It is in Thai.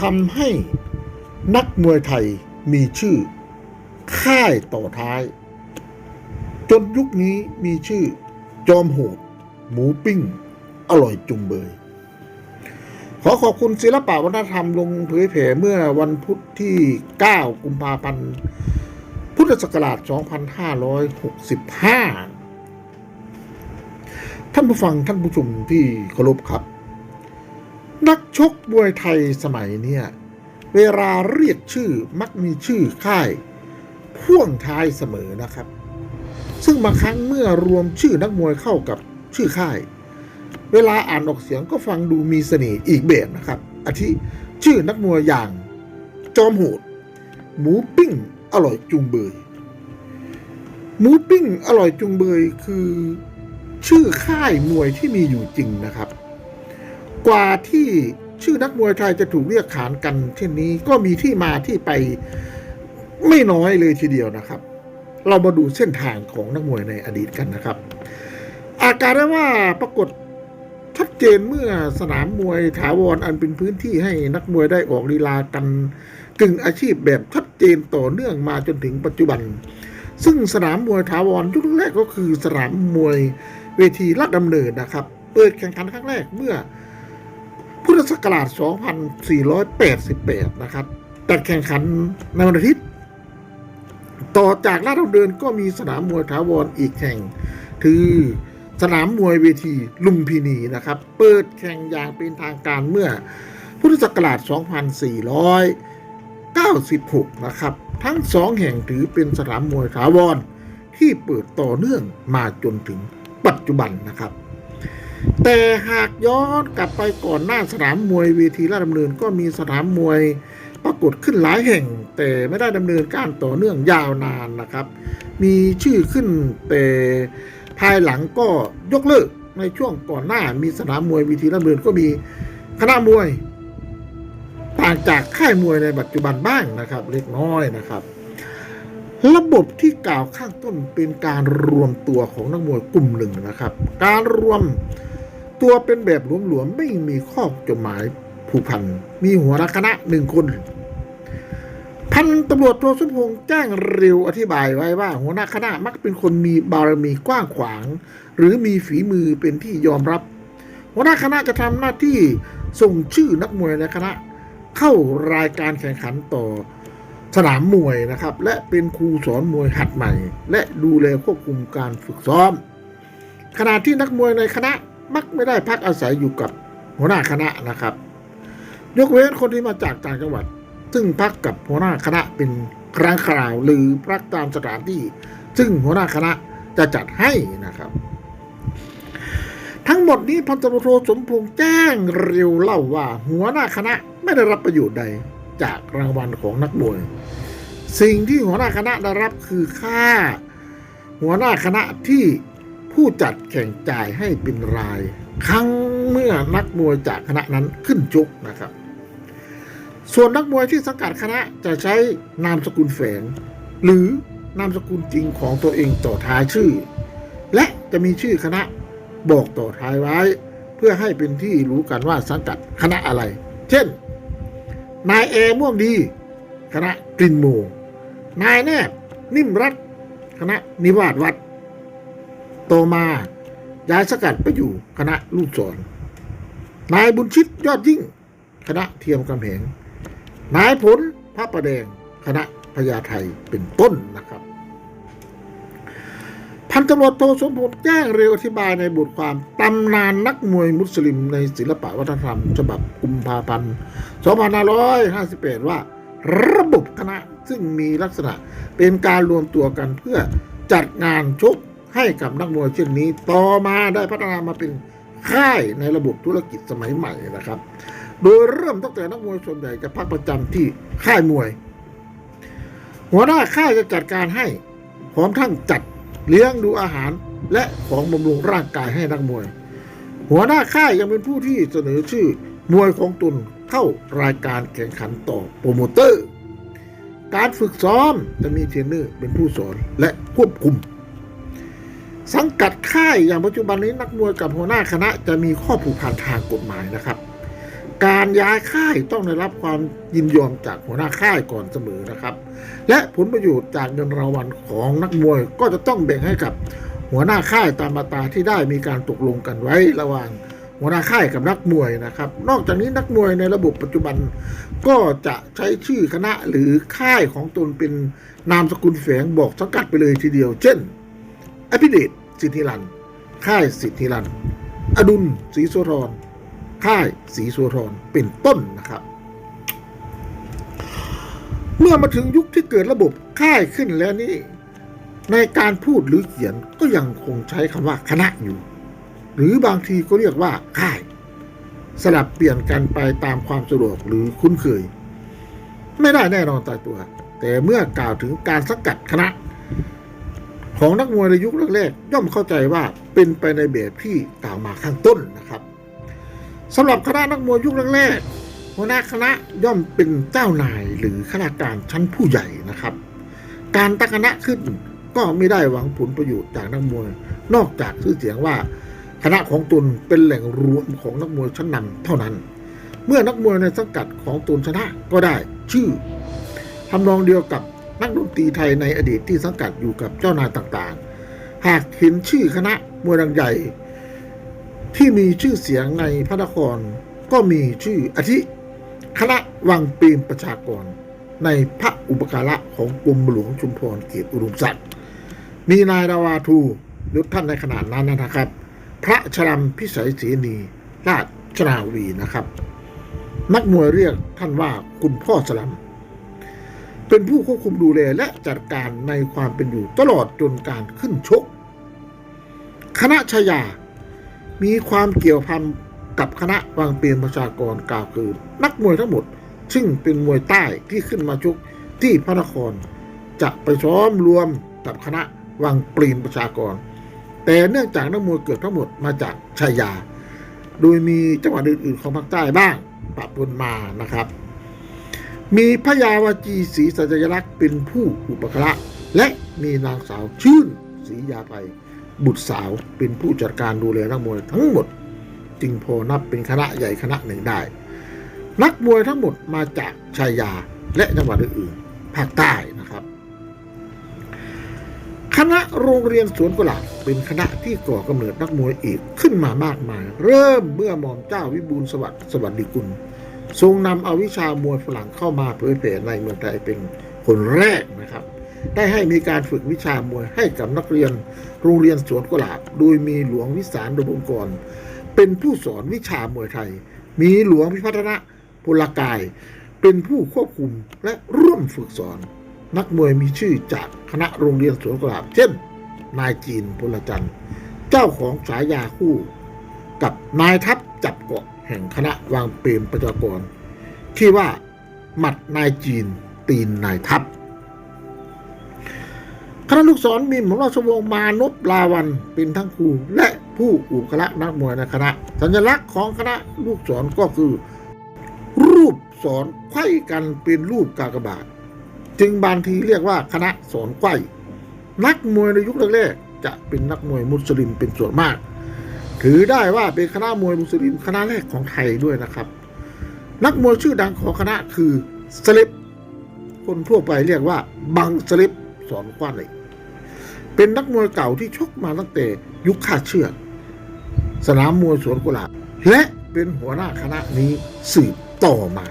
ทำให้นักมวยไทยมีชื่อ ค่ายต่อท้าย จนยุคนี้มีชื่อ จอมโหด หมูปิ้ง อร่อยจุงเบย ขอขอบคุณศิลปะวัฒนธรรมลงเผยแผ่เมื่อวันพุธที่ 9 กุมภาพันธ์ พุทธศักราช 2565 ท่านผู้ฟังท่านผู้ชมที่เคารพครับ นักชกมวยไทยสมัยเนี่ยเวลาเรียกชื่อมักมีชื่อค่ายพ่วงท้ายเสมอนะครับ ซึ่งบางครั้งเมื่อรวมชื่อนักมวยเข้ากับชื่อค่าย เวลาอ่านออกเสียงก็ฟังดูมีเสน่ห์อีกแบบนะครับอาทิชื่อนักมวยอย่าง จอมโหด หมูปิ้งอร่อยจุงเบย หมูปิ้งอร่อยจุงเบยคือ ชื่อค่ายมวยที่มีอยู่จริงนะครับ กว่าที่ชื่อนักมวยไทยจะถูกเรียกขานกันเช่นนี้ก็มีที่มาที่ไปไม่น้อยเลยทีเดียวนะครับ เรามาดูเส้นทางของนักมวยในอดีตกันนะครับ อาการได้ว่าปรากฏชัดเจนเมื่อสนามมวยถาวรอันเป็นพื้นที่ให้นักมวยได้ออกลีลากันกึ่งอาชีพแบบชัดเจนต่อเนื่องมาจนถึงปัจจุบัน ซึ่งสนามมวยถาวรยุคแรกก็คือสนามมวยเวทีลาดดำเนินนะครับ เปิดแข่งขันครั้งแรกเมื่อ พุทธศักราช 2488 นะครับแต่แข่งขันในวันอาทิตย์ ต่อจากลาดดำเนินก็มีสนามมวยถาวรอีกแห่ง คือสนามมวยเวทีลุมพินีนะครับ เปิดแข่งอย่างเป็นทางการเมื่อพุทธศักราช 2496 นะครับ ทั้งสองแห่งถือเป็นสนามมวยถาวรที่เปิดต่อเนื่องมาจนถึงปัจจุบันนะครับ แต่หากย้อนกลับไปก่อนหน้าสนามมวยเวทีราชดำเนินก็มีสนามมวยปรากฏขึ้นหลายแห่ง แต่ไม่ได้ดำเนินการต่อเนื่องยาวนานนะครับ มีชื่อขึ้นแต่ภายหลังก็ยกเลิกในช่วงก่อนหน้ามีสนามมวยเวีทีราชดำเนินก็มีคณะมวย ต่างจากค่ายมวยในปัจจุบันบ้างนะครับ เล็กน้อยนะครับ ระบบที่กล่าวข้างต้นเป็นการรวมตัวของนักมวยกลุ่มหนึ่งนะครับ การรวม ตัวเป็นแบบหลวมๆไม่มีข้อจดหมายผูกพัน มีหัวหน้าคณะหนึ่งคน พันตำรวจโทสุพงษ์แจ้งเร็วอธิบายไว้ว่า หัวหน้าคณะมักเป็นคนมีบารมีกว้างขวาง หรือมีฝีมือเป็นที่ยอมรับ หัวหน้าคณะจะทำหน้าที่ส่งชื่อนักมวยในคณะ เข้ารายการแข่งขันต่อสนามมวยนะครับ และเป็นครูสอนมวยหัดใหม่ และดูแลควบคุมการฝึกซ้อม ขณะที่นักมวยในคณะ มักไม่ได้พักอาศัยอยู่กับหัวหน้าคณะนะครับ ยกเว้นคนที่มาจากต่างจังหวัด ซึ่งพักกับหัวหน้าคณะเป็นครั้งคราวหรือพักตามสถานที่ ซึ่งหัวหน้าคณะจะจัดให้นะครับ ทั้งหมดนี้พันตำรวจโทสมพงษ์แจ้งเร็วเล่าว่า หัวหน้าคณะไม่ได้รับประโยชน์ใดจากรางวัลของนักมวยสิ่งที่หัวหน้าคณะได้รับคือค่า หัวหน้าคณะที่ ผู้จัดแข่งจ่ายให้เป็นราย ครั้งเมื่อนักมวยจากคณะนั้นขึ้นชกนะครับ ส่วนนักมวยที่สังกัดคณะจะใช้นามสกุลแฝง หรือนามสกุลจริงของตัวเองต่อท้ายชื่อ และจะมีชื่อคณะบอกต่อท้ายไว้ เพื่อให้เป็นที่รู้กันว่าสังกัดคณะอะไร เช่น นายเอม่วงดี คณะกลินโมนายแนบนิ่มรัตคณะนิวาสวัด โตมาย้ายสกัดไปอยู่คณะลูกศร นายบุญชิตยอดยิ่ง คณะเทียมกำแหง นายผลพระประแดง คณะพญาไทเป็นต้นนะครับ พันตำรวจโทสมพงษ์แจ้งเร็วอธิบายในบทความตำนานนักมวยมุสลิมในศิลปะวัฒนธรรม ฉบับกุมภาพันธ์ 2558ว่า ระบบคณะซึ่งมีลักษณะเป็นการรวมตัวกันเพื่อจัดงานชก ให้กับนักมวยเช่นนี้ ต่อมาได้พัฒนามาเป็นค่ายในระบบธุรกิจสมัยใหม่นะครับ โดยเริ่มตั้งแต่นักมวยส่วนใหญ่จะพักประจำที่ค่ายมวย หัวหน้าค่ายจะจัดการให้พร้อมทั้งจัดเลี้ยงดูอาหารและของบำรุงร่างกายให้นักมวย หัวหน้าค่ายยังเป็นผู้ที่เสนอชื่อมวยของตนเข้ารายการแข่งขันต่อโปรโมเตอร์ การฝึกซ้อมจะมีเทรนเนอร์เป็นผู้สอนและควบคุม สังกัดค่ายอย่างปัจจุบันนี้นักมวยกับหัวหน้าคณะจะมีข้อผูกพันทางกฎหมายนะครับ การย้ายค่ายต้องได้รับความยินยอมจากหัวหน้าค่ายก่อนเสมอนะครับ และผลประโยชน์จากเงินรางวัลของนักมวยก็จะต้องแบ่งให้กับหัวหน้าค่ายตามมาตราที่ได้มีการตกลงกันไว้ระหว่างหัวหน้าค่ายกับนักมวยนะครับ นอกจากนี้นักมวยในระบบปัจจุบัน ก็จะใช้ชื่อคณะหรือค่ายของตนเป็นนามสกุลแฝงบอกสังกัดไปเลยทีเดียว เช่น อภิเดชสิทธิรัน ค่ายสิทธิรัน อดุลศรีโสธรค่ายศรีโสธรเป็นต้นนะครับ เมื่อมาถึงยุคที่เกิดระบบค่ายขึ้นแล้วนี่ในการพูดหรือเขียนก็ยังคงใช้คำว่าคณะอยู่ หรือบางทีก็เรียกว่าค่าย สลับเปลี่ยนกันไปตามความสะดวกหรือคุ้นเคย ไม่ได้แน่นอนตายตัว แต่เมื่อกล่าวถึงการสังกัดคณะ ของนักมวยในยุคแรกๆย่อมเข้าใจว่าเป็นไปในแบบที่กล่าวมาข้างต้นนะครับสำหรับคณะนักมวยยุคแรกๆหัวหน้าคณะย่อมเป็นเจ้านายหรือข้าราชการชั้นผู้ใหญ่นะครับ การตั้งคณะขึ้นก็ไม่ได้หวังผลประโยชน์จากนักมวย นอกจากชื่อเสียงว่า คณะของตนเป็นแหล่งรวมของนักมวยชั้นนำเท่านั้น เมื่อนักมวยในสังกัดของตนชนะก็ได้ชื่อทำนองเดียวกับ นักดนตรีไทยในอดีตที่สังกัดอยู่กับเจ้านายต่างๆ หากเห็นชื่อคณะมวยดังใหญ่ ที่มีชื่อเสียงในพระนครก็มีชื่ออาทิคณะวังปีมประชากร ในพระอุปการะของกรมหลวงชุมพรเกียรติอุดมศักดิ์มีนายดาวาทูยศท่านในขนาดนั้นนะครับ พระชรัมพิสัยศรีนีราชนาวีนะครับ นักมวยเรียกท่านว่าคุณพ่อสลัม เป็นผู้ควบคุมดูแลและจัดการในความเป็นอยู่ตลอดจนการขึ้นชก คณะชายา มีความเกี่ยวพันกับคณะวางเปลี่ยนประชากรกล่าวคือ นักมวยทั้งหมด ซึ่งเป็นมวยใต้ที่ขึ้นมาชกที่พระนคร จะไปซ้อมรวมกับคณะวังปรีนประชากร แต่เนื่องจากนักมวยเกือบทั้งหมดมาจากชายา โดยมีจังหวัดอื่นๆของภาคใต้บ้างปะปนมานะครับ มีพระยาวจีศรีสัญลักษณ์เป็นผู้อุปการะและมีนางสาวชื่นศรียาไป บุตรสาวเป็นผู้จัดการดูแลนักมวยทั้งหมด จึงพอนับเป็นคณะใหญ่คณะหนึ่งได้ นักมวยทั้งหมดมาจากชายาและจังหวัดอื่นๆภาคใต้นะครับ คณะโรงเรียนสวนกุหลาบเป็นคณะที่ก่อกำเนิดนักมวยอีกขึ้นมามากมาย เริ่มเมื่อหมอมเจ้าวิบูลสวัสดิ์สวัสดิกุล ทรงนำเอาวิชามวยฝรั่งเข้ามาเผยแผ่ในเมืองไทยเป็นคนแรกนะครับ ได้ให้มีการฝึกวิชามวยให้กับนักเรียนโรงเรียนสวนกุหลาบ โดยมีหลวงวิสารดมงกร เป็นผู้สอนวิชามวยไทย มีหลวงพิพัฒนะพลกาย เป็นผู้ควบคุมและร่วมฝึกสอน นักมวยมีชื่อจากคณะโรงเรียนสวนกุหลาบ เช่น นายจีนพลจันทร์ เจ้าของฉายาคู่ กับนายทัพจับเกาะ แห่งคณะวางเปรมประชากร ที่ว่าหมัดนายจีนตีนนายทัพคณะลูกศรมีหมอมราชวงศ์มานพลาวันเป็นทั้งครูและผู้อุปการะนักมวยในคณะ สัญลักษณ์ของคณะลูกศรก็คือ รูปสอนไขว้กันเป็นรูปกากบาท จึงบางทีเรียกว่าคณะสอนไขว้นักมวยในยุคแรกๆจะเป็นนักมวยมุสลิมเป็นส่วนมาก ถือได้ว่าเป็นคณะมวยมุสลิมคณะแรกของไทยด้วยนะครับ นักมวยชื่อดังของคณะคือสลิปคนทั่วไปเรียกว่าบังสลิปสอนกว้านเลยเป็นนักมวยเก่าที่ชกมาตั้งแต่ยุคข้าเชือกสนามมวยสวนกุหลาบและเป็นหัวหน้าคณะนี้สืบต่อมา